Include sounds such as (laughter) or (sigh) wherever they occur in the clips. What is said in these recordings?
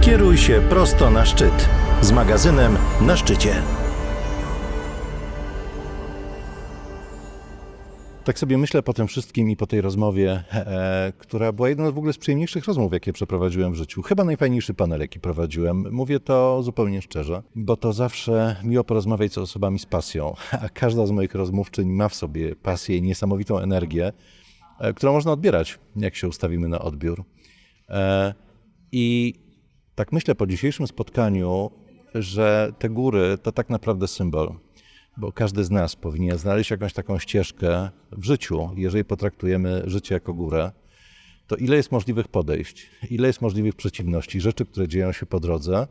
Kieruj się prosto na szczyt z magazynem na szczycie. Tak sobie myślę po tym wszystkim i po tej rozmowie, e, która była jedną w ogóle z przyjemniejszych rozmów, jakie przeprowadziłem w życiu. Chyba najfajniejszy panel, jaki prowadziłem. Mówię to zupełnie szczerze, bo to zawsze miło porozmawiać z osobami z pasją, a każda z moich rozmówczyń ma w sobie pasję i niesamowitą energię, e, którą można odbierać, jak się ustawimy na odbiór. E, I tak myślę po dzisiejszym spotkaniu, że te góry to tak naprawdę symbol bo każdy z nas powinien znaleźć jakąś taką ścieżkę w życiu. Jeżeli potraktujemy życie jako górę, to ile jest możliwych podejść, ile jest możliwych przeciwności, rzeczy, które dzieją się po drodze.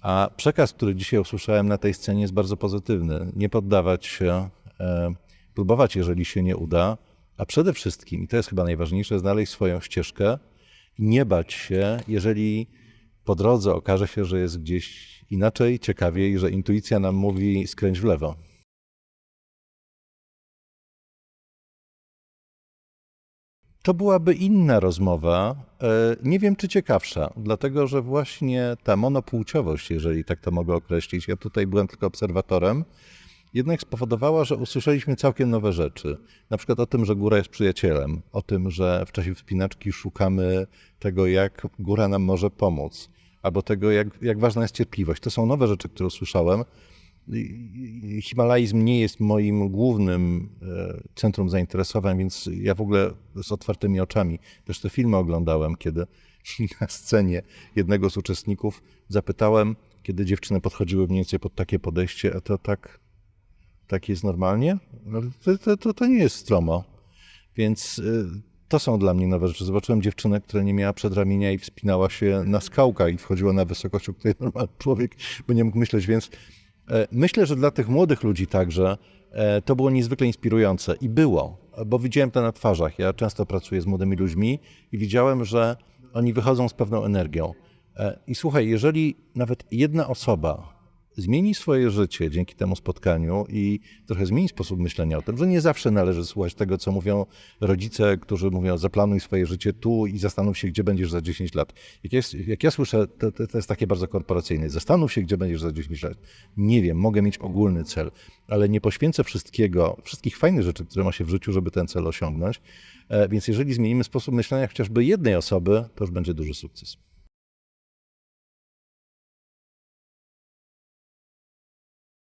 A przekaz, który dzisiaj usłyszałem na tej scenie, jest bardzo pozytywny. Nie poddawać się, e, próbować, jeżeli się nie uda, a przede wszystkim, i to jest chyba najważniejsze, znaleźć swoją ścieżkę i nie bać się, jeżeli po drodze okaże się, że jest gdzieś inaczej, ciekawiej, że intuicja nam mówi skręć w lewo. To byłaby inna rozmowa, e, nie wiem czy ciekawsza, dlatego że właśnie ta monopłciowość, jeżeli tak to mogę określić, ja tutaj byłem tylko obserwatorem, jednak spowodowała, że usłyszeliśmy całkiem nowe rzeczy. Na przykład o tym, że góra jest przyjacielem, o tym, że w czasie wspinaczki szukamy tego, jak góra nam może pomóc, albo tego, jak, jak ważna jest cierpliwość. To są nowe rzeczy, które usłyszałem. Himalaizm nie jest moim głównym e, centrum zainteresowań, więc ja w ogóle z otwartymi oczami też te filmy oglądałem, kiedy (laughs) na scenie jednego z uczestników zapytałem, kiedy dziewczyny podchodziły mniej więcej pod takie podejście, a to tak, tak jest normalnie? No, To, to, to, to nie jest stromo. Więc y, to są dla mnie nowe rzeczy. Zobaczyłem dziewczynę, która nie miała przedramienia i wspinała się na skałkach i wchodziła na wysokość, o której (laughs) normalny człowiek by nie mógł myśleć, więc e, myślę, że dla tych młodych ludzi także e, to było niezwykle inspirujące i było, bo widziałem to na twarzach. Ja często pracuję z młodymi ludźmi i widziałem, że oni wychodzą z pewną energią. E, I słuchaj, jeżeli nawet jedna osoba zmieni swoje życie dzięki temu spotkaniu i trochę zmieni sposób myślenia o tym, że nie zawsze należy słuchać tego, co mówią rodzice, którzy mówią, zaplanuj swoje życie tu i zastanów się, gdzie będziesz za 10 lat. Jak, jest, jak ja słyszę, to, to, jest takie bardzo korporacyjne, zastanów się, gdzie będziesz za 10 lat. Nie wiem, mogę mieć ogólny cel, ale nie poświęcę wszystkiego, wszystkich fajnych rzeczy, które ma się w życiu, żeby ten cel osiągnąć. E, Więc jeżeli zmienimy sposób myślenia chociażby jednej osoby, to już będzie duży sukces.